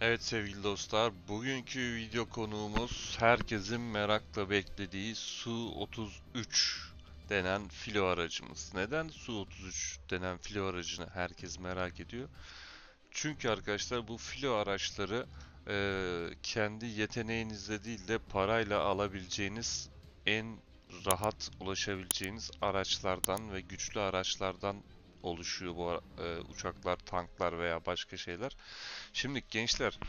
Evet sevgili dostlar, bugünkü video konuğumuz herkesin merakla beklediği Su-33 denen filo aracımız. Neden Su-33 denen filo aracını herkes merak ediyor? Çünkü arkadaşlar bu filo araçları eee, kendi yeteneğinizle değil de parayla alabileceğiniz en rahat ulaşabileceğiniz araçlardan ve güçlü araçlardan oluşuyor bu eee, uçaklar, tanklar veya başka şeyler. Şimdi gençler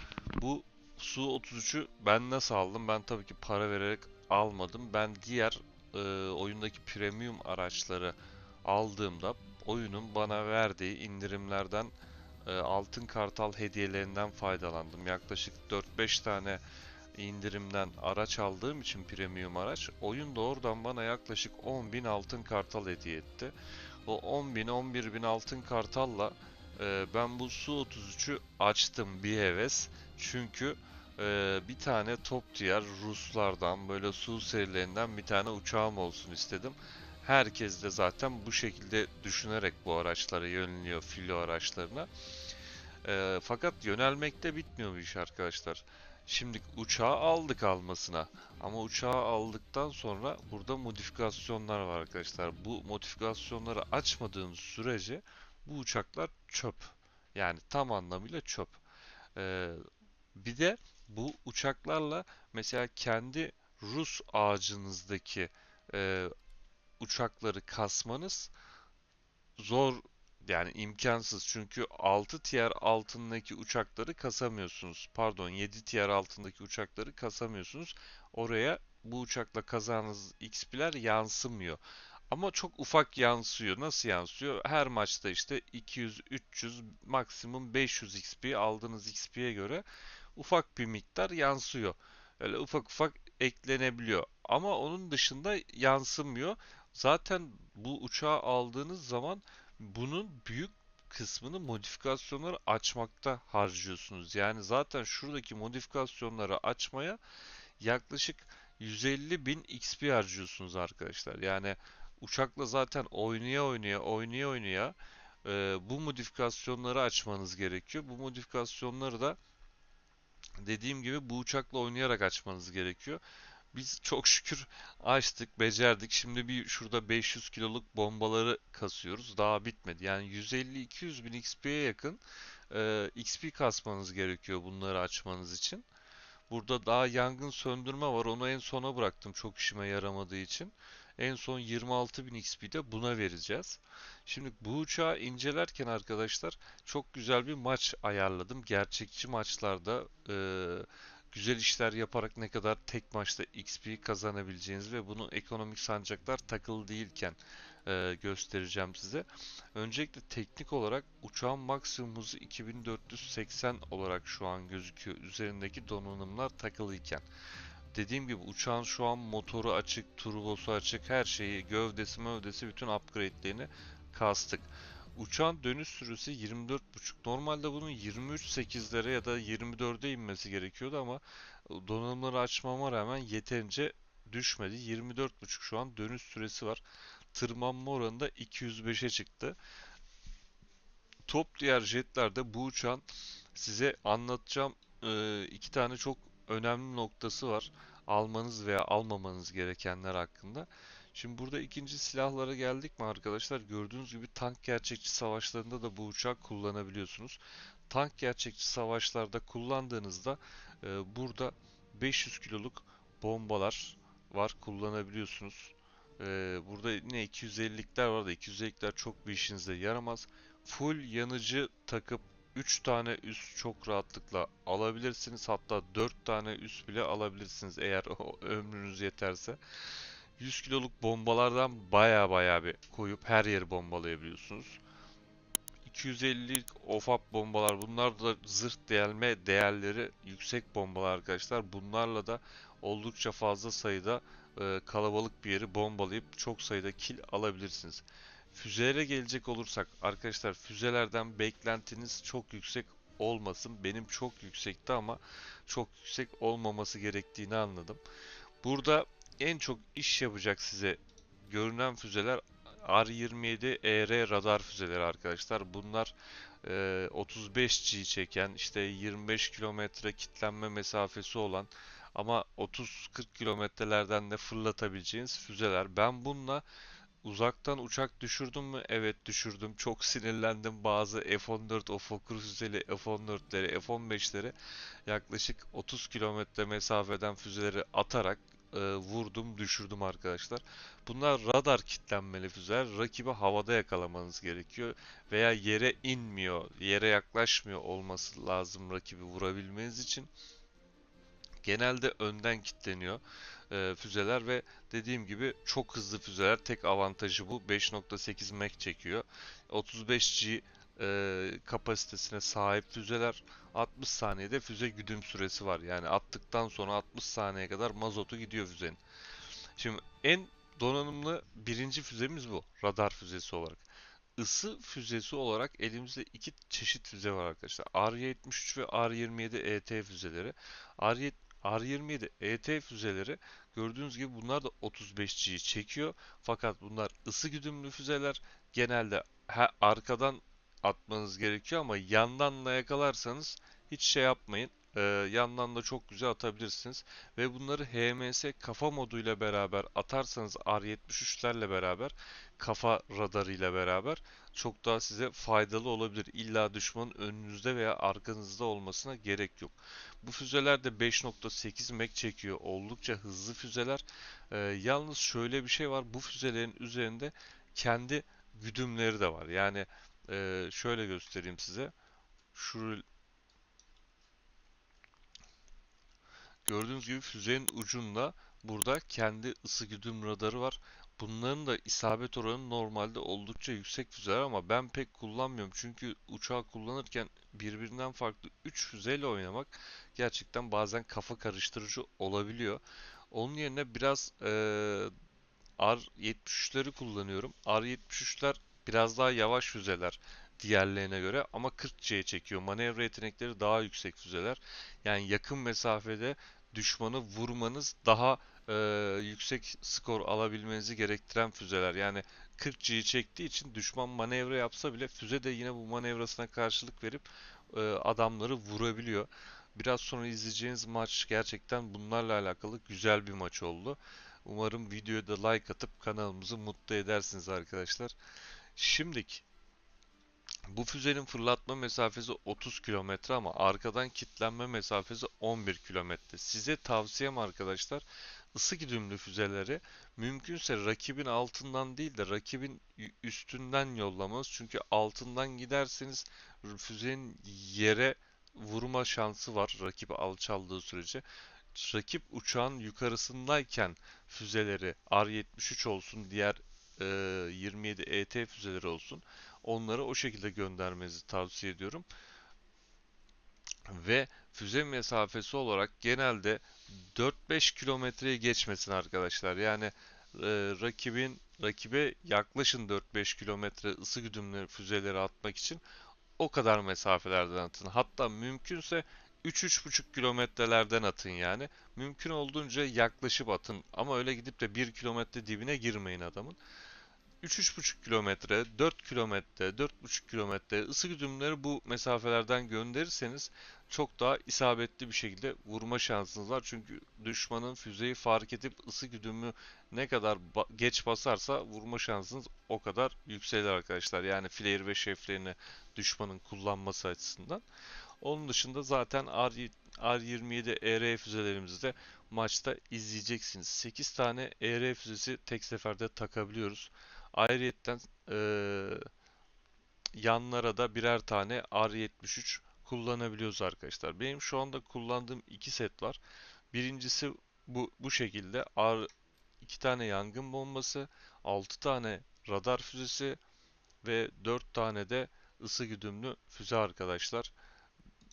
bu Su-33'ü ben nasıl aldım? Ben tabii ki para vererek almadım. Ben diğer e, oyundaki premium araçları aldığımda oyunun bana verdiği indirimlerden e, altın kartal hediyelerinden faydalandım. Yaklaşık 4-5 tane indirimden araç aldığım için premium araç oyun da oradan bana yaklaşık 10.000 altın kartal hediye etti. O 10.000 11.000 altın kartalla ee, ben bu Su-33'ü açtım bir heves. Çünkü e, bir tane top tier Ruslardan böyle Su serilerinden bir tane uçağım olsun istedim. Herkes de zaten bu şekilde düşünerek bu araçlara yöneliyor filo araçlarına. Ee, fakat yönelmekte bitmiyor bu iş arkadaşlar. Şimdi uçağı aldık almasına. Ama uçağı aldıktan sonra burada modifikasyonlar var arkadaşlar. Bu modifikasyonları açmadığınız sürece bu uçaklar çöp. Yani tam anlamıyla çöp. Ee, bir de bu uçaklarla mesela kendi Rus ağacınızdaki e, uçakları kasmanız zor yani imkansız. Çünkü 6 tier altındaki uçakları kasamıyorsunuz. Pardon 7 tier altındaki uçakları kasamıyorsunuz. Oraya bu uçakla kazandığınız XP'ler yansımıyor. Ama çok ufak yansıyor. Nasıl yansıyor? Her maçta işte 200, 300, maksimum 500 XP aldığınız XP'ye göre ufak bir miktar yansıyor. Öyle ufak ufak eklenebiliyor. Ama onun dışında yansımıyor. Zaten bu uçağı aldığınız zaman bunun büyük kısmını modifikasyonları açmakta harcıyorsunuz. Yani zaten şuradaki modifikasyonları açmaya yaklaşık 150 bin XP harcıyorsunuz arkadaşlar. Yani uçakla zaten oynaya oynaya oynaya oynaya e, bu modifikasyonları açmanız gerekiyor. Bu modifikasyonları da dediğim gibi bu uçakla oynayarak açmanız gerekiyor. Biz çok şükür açtık, becerdik. Şimdi bir şurada 500 kiloluk bombaları kasıyoruz. Daha bitmedi. Yani 150-200 bin XP'ye yakın e, XP kasmanız gerekiyor bunları açmanız için. Burada daha yangın söndürme var. Onu en sona bıraktım çok işime yaramadığı için. En son 26.000 XP'de buna vereceğiz. Şimdi bu uçağı incelerken arkadaşlar çok güzel bir maç ayarladım. Gerçekçi maçlarda e, güzel işler yaparak ne kadar tek maçta XP kazanabileceğiniz ve bunu ekonomik sancaklar takılı değilken e, göstereceğim size. Öncelikle teknik olarak uçağın maksimum hızı 2480 olarak şu an gözüküyor. Üzerindeki donanımlar takılıyken. Dediğim gibi uçağın şu an motoru açık, turbosu açık, her şeyi, gövdesi, mövdesi bütün upgrade'lerini kastık. Uçağın dönüş süresi 24.5. Normalde bunun 23.8'lere ya da 24'e inmesi gerekiyordu ama donanımları açmama rağmen yeterince düşmedi. 24.5 şu an dönüş süresi var. Tırmanma oranı da 205'e çıktı. Top diğer jetlerde bu uçağın size anlatacağım iki tane çok önemli noktası var. Almanız veya almamanız gerekenler hakkında. Şimdi burada ikinci silahlara geldik mi arkadaşlar? Gördüğünüz gibi tank gerçekçi savaşlarında da bu uçağı kullanabiliyorsunuz. Tank gerçekçi savaşlarda kullandığınızda e, burada 500 kiloluk bombalar var kullanabiliyorsunuz. E, burada yine 250'likler var da 250'likler çok bir işinize yaramaz. Full yanıcı takıp 3 tane üst çok rahatlıkla alabilirsiniz. Hatta 4 tane üst bile alabilirsiniz eğer ömrünüz yeterse. 100 kiloluk bombalardan baya baya bir koyup her yeri bombalayabiliyorsunuz. 250'lik ofap bombalar bunlar da zırh delme değerleri yüksek bombalar arkadaşlar. Bunlarla da oldukça fazla sayıda e, kalabalık bir yeri bombalayıp çok sayıda kill alabilirsiniz. Füzelere gelecek olursak arkadaşlar füzelerden beklentiniz çok yüksek olmasın. Benim çok yüksekti ama çok yüksek olmaması gerektiğini anladım. Burada en çok iş yapacak size görünen füzeler R27 ER radar füzeleri arkadaşlar. Bunlar e, 35G çeken işte 25 kilometre kitlenme mesafesi olan ama 30-40 kilometrelerden de fırlatabileceğiniz füzeler. Ben bununla uzaktan uçak düşürdüm mü? Evet düşürdüm. Çok sinirlendim. Bazı F-14, o Fokker füzeli F-14'leri, F-15'leri yaklaşık 30 kilometre mesafeden füzeleri atarak e, vurdum, düşürdüm arkadaşlar. Bunlar radar kitlenmeli füzeler. Rakibi havada yakalamanız gerekiyor veya yere inmiyor, yere yaklaşmıyor olması lazım rakibi vurabilmeniz için. Genelde önden kilitleniyor e, füzeler ve dediğim gibi çok hızlı füzeler. Tek avantajı bu. 5.8 Mach çekiyor. 35G e, kapasitesine sahip füzeler 60 saniyede füze güdüm süresi var. Yani attıktan sonra 60 saniye kadar mazotu gidiyor füzenin. Şimdi en donanımlı birinci füzemiz bu. Radar füzesi olarak. Isı füzesi olarak elimizde iki çeşit füze var arkadaşlar. R-73 ve R-27 ET füzeleri. R-27 R27 ET füzeleri gördüğünüz gibi bunlar da 35G'yi çekiyor. Fakat bunlar ısı güdümlü füzeler. Genelde ha, arkadan atmanız gerekiyor ama yandan da yakalarsanız hiç şey yapmayın. Ee, yandan da çok güzel atabilirsiniz. Ve bunları HMS kafa moduyla beraber atarsanız R73'lerle beraber kafa radarı ile beraber çok daha size faydalı olabilir. İlla düşmanın önünüzde veya arkanızda olmasına gerek yok. Bu füzeler de 5.8 Mach çekiyor. Oldukça hızlı füzeler. Ee, yalnız şöyle bir şey var. Bu füzelerin üzerinde kendi güdümleri de var. Yani e, şöyle göstereyim size. Şu gördüğünüz gibi füzenin ucunda burada kendi ısı güdüm radarı var. Bunların da isabet oranı normalde oldukça yüksek füzeler ama ben pek kullanmıyorum. Çünkü uçağı kullanırken birbirinden farklı 3 füzeyle oynamak gerçekten bazen kafa karıştırıcı olabiliyor. Onun yerine biraz e, R73'leri kullanıyorum. R73'ler biraz daha yavaş füzeler diğerlerine göre ama 40C çekiyor. Manevra yetenekleri daha yüksek füzeler. Yani yakın mesafede düşmanı vurmanız daha e, yüksek skor alabilmenizi gerektiren füzeler. Yani 40G'yi çektiği için düşman manevra yapsa bile füze de yine bu manevrasına karşılık verip e, adamları vurabiliyor. Biraz sonra izleyeceğiniz maç gerçekten bunlarla alakalı güzel bir maç oldu. Umarım videoya da like atıp kanalımızı mutlu edersiniz arkadaşlar. Şimdiki bu füzenin fırlatma mesafesi 30 kilometre ama arkadan kitlenme mesafesi 11 kilometre. Size tavsiyem arkadaşlar ısı güdümlü füzeleri mümkünse rakibin altından değil de rakibin üstünden yollamanız. Çünkü altından giderseniz füzenin yere vurma şansı var rakip alçaldığı sürece. Rakip uçağın yukarısındayken füzeleri R-73 olsun diğer e, 27 ET füzeleri olsun onları o şekilde göndermenizi tavsiye ediyorum. Ve füze mesafesi olarak genelde 4-5 kilometreyi geçmesin arkadaşlar. Yani e, rakibin rakibe yaklaşın 4-5 kilometre ısı güdümlü füzeleri atmak için o kadar mesafelerden atın. Hatta mümkünse 3-3,5 kilometrelerden atın yani. Mümkün olduğunca yaklaşıp atın. Ama öyle gidip de 1 kilometre dibine girmeyin adamın. 3-3,5 kilometre, 4 kilometre, 4,5 kilometre ısı güdümleri bu mesafelerden gönderirseniz çok daha isabetli bir şekilde vurma şansınız var. Çünkü düşmanın füzeyi fark edip ısı güdümü ne kadar ba geç basarsa vurma şansınız o kadar yükselir arkadaşlar. Yani flare ve şeflerini düşmanın kullanması açısından. Onun dışında zaten R R27 ER füzelerimizi de maçta izleyeceksiniz. 8 tane ER füzesi tek seferde takabiliyoruz. Ayrıyetten e, yanlara da birer tane R73 kullanabiliyoruz arkadaşlar. Benim şu anda kullandığım iki set var. Birincisi bu bu şekilde R 2 tane yangın bombası, 6 tane radar füzesi ve 4 tane de ısı güdümlü füze arkadaşlar.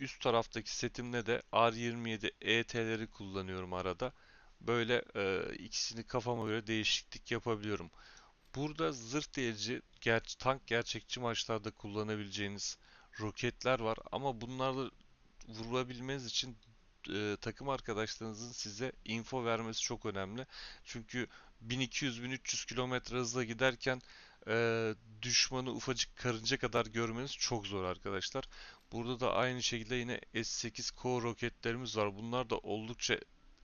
Üst taraftaki setimde de R27 ET'leri kullanıyorum arada. Böyle e, ikisini kafama göre değişiklik yapabiliyorum. Burada zırh delici ger tank gerçekçi maçlarda kullanabileceğiniz roketler var ama bunlarla vurabilmeniz için e, takım arkadaşlarınızın size info vermesi çok önemli. Çünkü 1200-1300 km hızla giderken Ee, düşmanı ufacık karınca kadar görmeniz çok zor arkadaşlar. Burada da aynı şekilde yine S8 Core roketlerimiz var. Bunlar da oldukça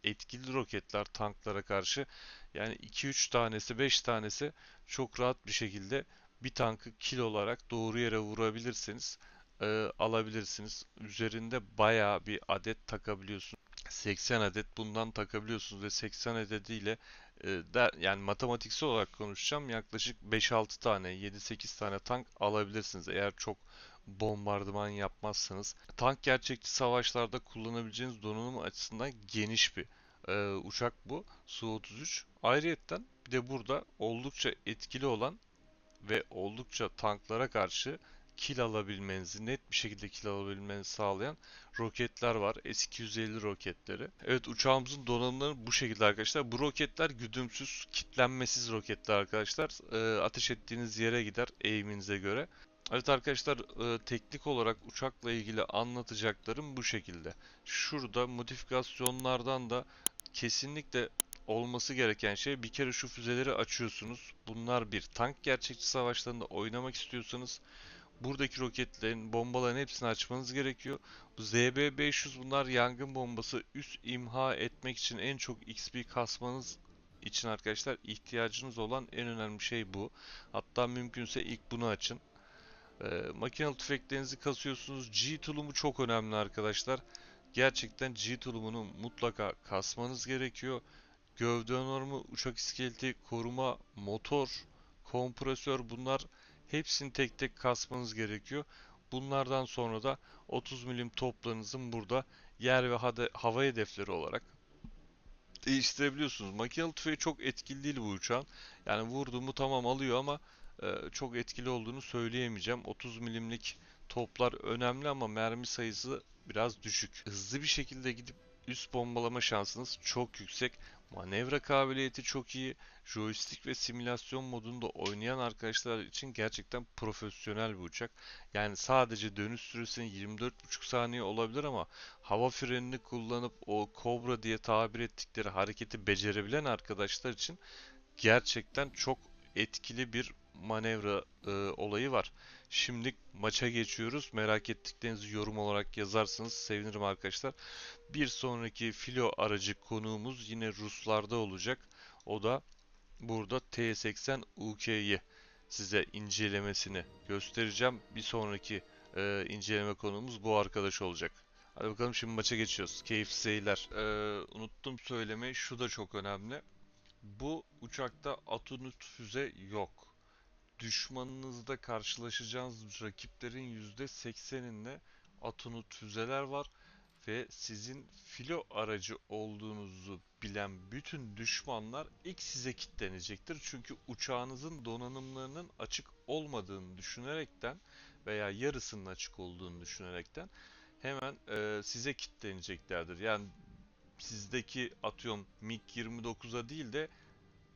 etkili roketler tanklara karşı. Yani 2-3 tanesi 5 tanesi çok rahat bir şekilde bir tankı kill olarak doğru yere vurabilirseniz e, alabilirsiniz. Üzerinde bayağı bir adet takabiliyorsunuz. 80 adet bundan takabiliyorsunuz ve 80 adediyle e, der, yani matematiksel olarak konuşacağım yaklaşık 5-6 tane 7-8 tane tank alabilirsiniz eğer çok bombardıman yapmazsanız. Tank gerçekçi savaşlarda kullanabileceğiniz donanım açısından geniş bir e, uçak bu Su-33. Ayrıyetten bir de burada oldukça etkili olan ve oldukça tanklara karşı kill alabilmenizi, net bir şekilde kill alabilmenizi sağlayan roketler var. S-250 roketleri. Evet uçağımızın donanımları bu şekilde arkadaşlar. Bu roketler güdümsüz, kitlenmesiz roketler arkadaşlar. Ee, ateş ettiğiniz yere gider eğiminize göre. Evet arkadaşlar e, teknik olarak uçakla ilgili anlatacaklarım bu şekilde. Şurada modifikasyonlardan da kesinlikle olması gereken şey bir kere şu füzeleri açıyorsunuz. Bunlar bir tank gerçekçi savaşlarında oynamak istiyorsanız buradaki roketlerin, bombaların hepsini açmanız gerekiyor. Bu ZB500 bunlar yangın bombası üst imha etmek için en çok XP kasmanız için arkadaşlar ihtiyacınız olan en önemli şey bu. Hatta mümkünse ilk bunu açın. Ee, makinalı tüfeklerinizi kasıyorsunuz. G tulumu çok önemli arkadaşlar. Gerçekten G tulumunu mutlaka kasmanız gerekiyor. Gövde normu, uçak iskeleti, koruma, motor, kompresör bunlar hepsini tek tek kasmanız gerekiyor. Bunlardan sonra da 30 milim toplarınızın burada yer ve hava hedefleri olarak değiştirebiliyorsunuz. Makinalı tüfeği çok etkili değil bu uçağın. Yani vurduğumu tamam alıyor ama e, çok etkili olduğunu söyleyemeyeceğim. 30 milimlik toplar önemli ama mermi sayısı biraz düşük. Hızlı bir şekilde gidip üst bombalama şansınız çok yüksek. Manevra kabiliyeti çok iyi. Joystick ve simülasyon modunda oynayan arkadaşlar için gerçekten profesyonel bir uçak. Yani sadece dönüş süresinin 24,5 saniye olabilir ama hava frenini kullanıp o Cobra diye tabir ettikleri hareketi becerebilen arkadaşlar için gerçekten çok etkili bir manevra e, olayı var. Şimdi maça geçiyoruz. Merak ettiklerinizi yorum olarak yazarsanız sevinirim arkadaşlar. Bir sonraki filo aracı konuğumuz yine Ruslarda olacak. O da burada T-80 UK'yi size incelemesini göstereceğim. Bir sonraki e, inceleme konuğumuz bu arkadaş olacak. Hadi bakalım şimdi maça geçiyoruz. Keyifli seyirler. Ee, unuttum söylemeyi. Şu da çok önemli. Bu uçakta Atunut füze yok düşmanınızda karşılaşacağınız rakiplerin %80'inde Atunut füzeler var ve sizin filo aracı olduğunuzu bilen bütün düşmanlar ilk size kitlenecektir. Çünkü uçağınızın donanımlarının açık olmadığını düşünerekten veya yarısının açık olduğunu düşünerekten hemen e, size kitleneceklerdir. Yani sizdeki atıyorum MiG-29'a değil de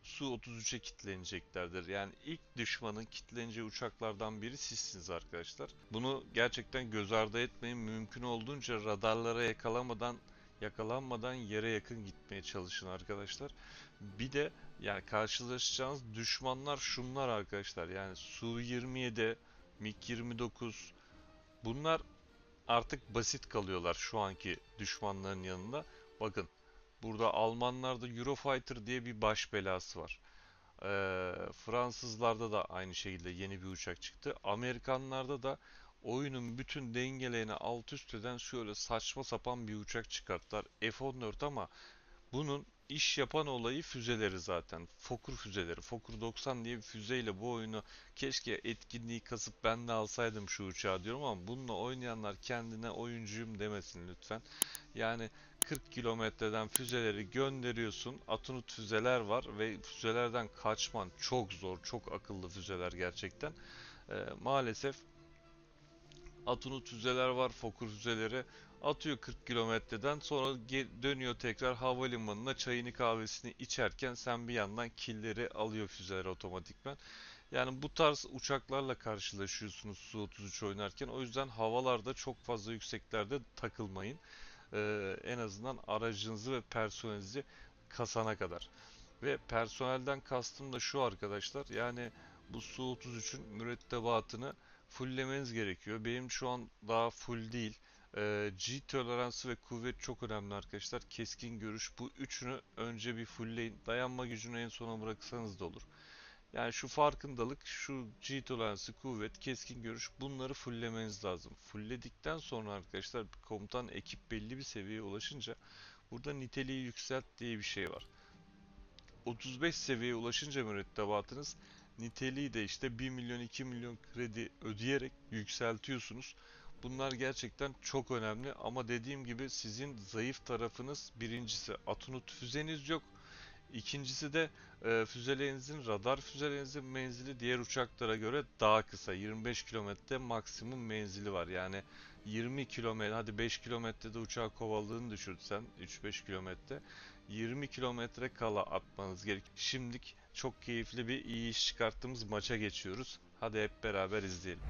Su-33'e kitleneceklerdir. Yani ilk düşmanın kitleneceği uçaklardan biri sizsiniz arkadaşlar. Bunu gerçekten göz ardı etmeyin. Mümkün olduğunca radarlara yakalamadan yakalanmadan yere yakın gitmeye çalışın arkadaşlar. Bir de yani karşılaşacağınız düşmanlar şunlar arkadaşlar. Yani Su-27, MiG-29 bunlar artık basit kalıyorlar şu anki düşmanların yanında. Bakın Burada Almanlarda Eurofighter diye bir baş belası var. Ee, Fransızlarda da aynı şekilde yeni bir uçak çıktı. Amerikanlarda da oyunun bütün dengelerini alt üst eden şöyle saçma sapan bir uçak çıkarttılar. F-14 ama bunun iş yapan olayı füzeleri zaten. Fokur füzeleri. Fokur 90 diye bir füzeyle bu oyunu keşke etkinliği kasıp ben de alsaydım şu uçağı diyorum ama bununla oynayanlar kendine oyuncuyum demesin lütfen. Yani 40 kilometreden füzeleri gönderiyorsun. Atunut füzeler var ve füzelerden kaçman çok zor. Çok akıllı füzeler gerçekten. Ee, maalesef Atunut füzeler var, Fokur füzeleri atıyor 40 kilometreden sonra dönüyor tekrar havalimanına çayını kahvesini içerken sen bir yandan killeri alıyor füzeler otomatikmen. Yani bu tarz uçaklarla karşılaşıyorsunuz Su-33 oynarken. O yüzden havalarda çok fazla yükseklerde takılmayın. Ee, en azından aracınızı ve personelinizi kasana kadar. Ve personelden kastım da şu arkadaşlar. Yani bu Su-33'ün mürettebatını fulllemeniz gerekiyor. Benim şu an daha full değil. Ee, G toleransı ve kuvvet çok önemli arkadaşlar. Keskin görüş bu üçünü önce bir fullleyin. Dayanma gücünü en sona bıraksanız da olur. Yani şu farkındalık, şu G toleransı, kuvvet, keskin görüş bunları fulllemeniz lazım. Fullledikten sonra arkadaşlar komutan ekip belli bir seviyeye ulaşınca burada niteliği yükselt diye bir şey var. 35 seviyeye ulaşınca mürettebatınız niteliği de işte 1 milyon 2 milyon kredi ödeyerek yükseltiyorsunuz. Bunlar gerçekten çok önemli ama dediğim gibi sizin zayıf tarafınız birincisi Atunut füzeniz yok. İkincisi de e, füzelerinizin radar füzelerinizin menzili diğer uçaklara göre daha kısa. 25 kilometre maksimum menzili var. Yani 20 kilometre hadi 5 kilometrede uçağı kovaladığını düşürsen 3-5 kilometre 20 kilometre kala atmanız gerek. Şimdilik çok keyifli bir iyi iş çıkarttığımız maça geçiyoruz. Hadi hep beraber izleyelim.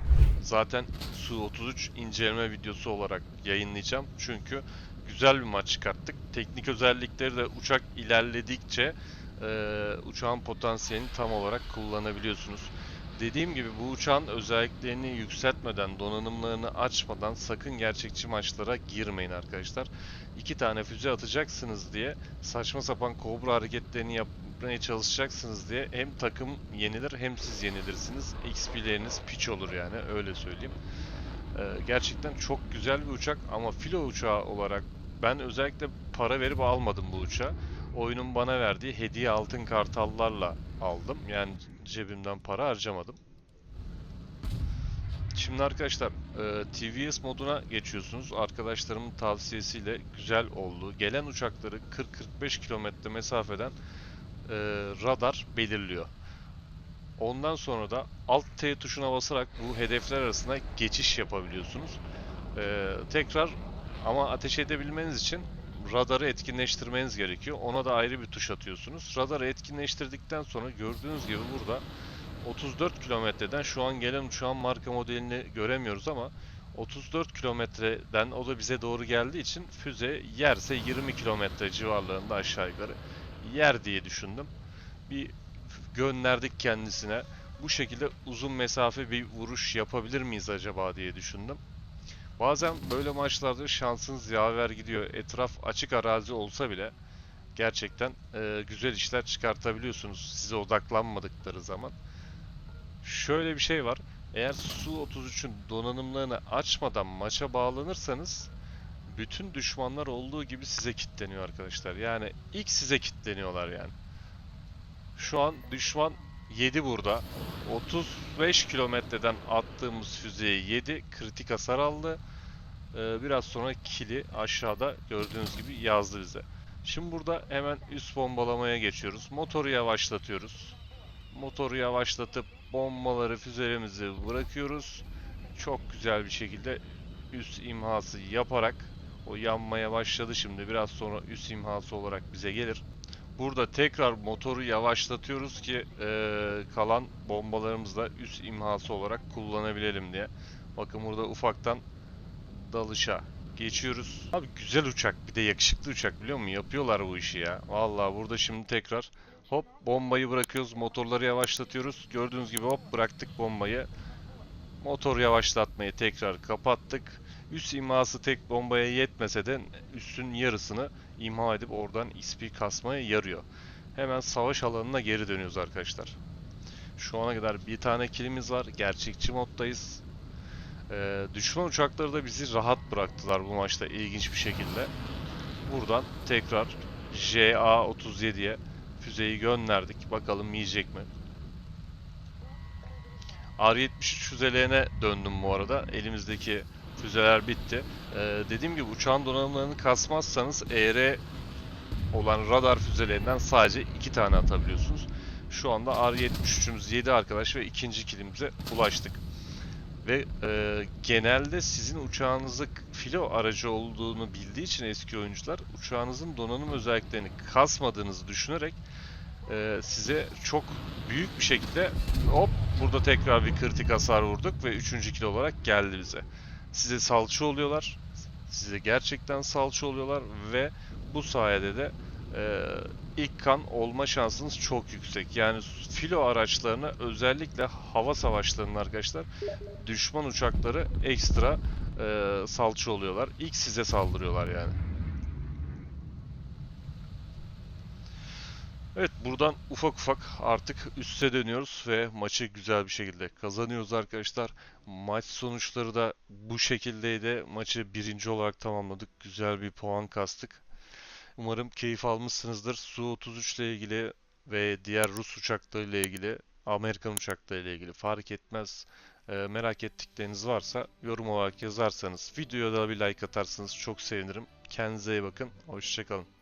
Zaten Su-33 inceleme videosu olarak yayınlayacağım. Çünkü güzel bir maç çıkarttık. Teknik özellikleri de uçak ilerledikçe e, uçağın potansiyelini tam olarak kullanabiliyorsunuz. Dediğim gibi bu uçağın özelliklerini yükseltmeden, donanımlarını açmadan sakın gerçekçi maçlara girmeyin arkadaşlar. İki tane füze atacaksınız diye saçma sapan kobra hareketlerini yapmaya çalışacaksınız diye hem takım yenilir hem siz yenilirsiniz. XP'leriniz piç olur yani öyle söyleyeyim. Ee, gerçekten çok güzel bir uçak ama filo uçağı olarak ben özellikle para verip almadım bu uçağı. Oyunun bana verdiği hediye altın kartallarla aldım. Yani cebimden para harcamadım. Şimdi arkadaşlar e, TVS moduna geçiyorsunuz. Arkadaşlarımın tavsiyesiyle güzel oldu. Gelen uçakları 40-45 kilometre mesafeden e, radar belirliyor. Ondan sonra da Alt T tuşuna basarak bu hedefler arasında geçiş yapabiliyorsunuz. E, tekrar ama ateş edebilmeniz için radarı etkinleştirmeniz gerekiyor. Ona da ayrı bir tuş atıyorsunuz. Radarı etkinleştirdikten sonra gördüğünüz gibi burada 34 kilometreden şu an gelen uçağın marka modelini göremiyoruz ama 34 kilometreden o da bize doğru geldiği için füze yerse 20 kilometre civarlarında aşağı yukarı yer diye düşündüm. Bir gönderdik kendisine. Bu şekilde uzun mesafe bir vuruş yapabilir miyiz acaba diye düşündüm. Bazen böyle maçlarda şansınız yaver gidiyor. Etraf açık arazi olsa bile gerçekten e, güzel işler çıkartabiliyorsunuz size odaklanmadıkları zaman. Şöyle bir şey var. Eğer Su-33'ün donanımlarını açmadan maça bağlanırsanız bütün düşmanlar olduğu gibi size kilitleniyor arkadaşlar. Yani ilk size kilitleniyorlar yani. Şu an düşman 7 burada. 35 kilometreden attığımız füzeyi 7 kritik hasar aldı. Ee, biraz sonra kili aşağıda gördüğünüz gibi yazdı bize. Şimdi burada hemen üst bombalamaya geçiyoruz. Motoru yavaşlatıyoruz. Motoru yavaşlatıp bombaları füzelerimizi bırakıyoruz. Çok güzel bir şekilde üst imhası yaparak o yanmaya başladı şimdi. Biraz sonra üst imhası olarak bize gelir. Burada tekrar motoru yavaşlatıyoruz ki eee, kalan bombalarımızı da üst imhası olarak kullanabilelim diye. Bakın burada ufaktan dalışa geçiyoruz. Abi güzel uçak bir de yakışıklı uçak biliyor musun? Yapıyorlar bu işi ya. Vallahi burada şimdi tekrar hop bombayı bırakıyoruz. Motorları yavaşlatıyoruz. Gördüğünüz gibi hop bıraktık bombayı. Motor yavaşlatmayı tekrar kapattık. Üst imhası tek bombaya yetmese de üstün yarısını imha edip oradan XP kasmaya yarıyor. Hemen savaş alanına geri dönüyoruz arkadaşlar. Şu ana kadar bir tane kilimiz var. Gerçekçi moddayız. Ee, düşman uçakları da bizi rahat bıraktılar bu maçta ilginç bir şekilde. Buradan tekrar JA-37'ye füzeyi gönderdik. Bakalım yiyecek mi? R-73 füzelerine döndüm bu arada. Elimizdeki füzeler bitti. Ee, dediğim gibi uçağın donanımlarını kasmazsanız ER olan radar füzelerinden sadece iki tane atabiliyorsunuz. Şu anda R-73'ümüz 7 arkadaş ve ikinci kilimize ulaştık. Ve e, genelde sizin uçağınızı filo aracı olduğunu bildiği için eski oyuncular uçağınızın donanım özelliklerini kasmadığınızı düşünerek e, size çok büyük bir şekilde hop burada tekrar bir kritik hasar vurduk ve üçüncü kilo olarak geldi bize. Size salça oluyorlar. Size gerçekten salça oluyorlar ve bu sayede de e, ilk kan olma şansınız çok yüksek. Yani filo araçlarına özellikle hava savaşlarının arkadaşlar düşman uçakları ekstra e, salça oluyorlar. İlk size saldırıyorlar yani. Evet buradan ufak ufak artık üste dönüyoruz ve maçı güzel bir şekilde kazanıyoruz arkadaşlar. Maç sonuçları da bu şekildeydi. Maçı birinci olarak tamamladık. Güzel bir puan kastık. Umarım keyif almışsınızdır. Su-33 ile ilgili ve diğer Rus uçaklarıyla ilgili, Amerikan uçaklarıyla ilgili fark etmez. Ee, merak ettikleriniz varsa yorum olarak yazarsanız, videoya da bir like atarsanız çok sevinirim. Kendinize iyi bakın. Hoşçakalın.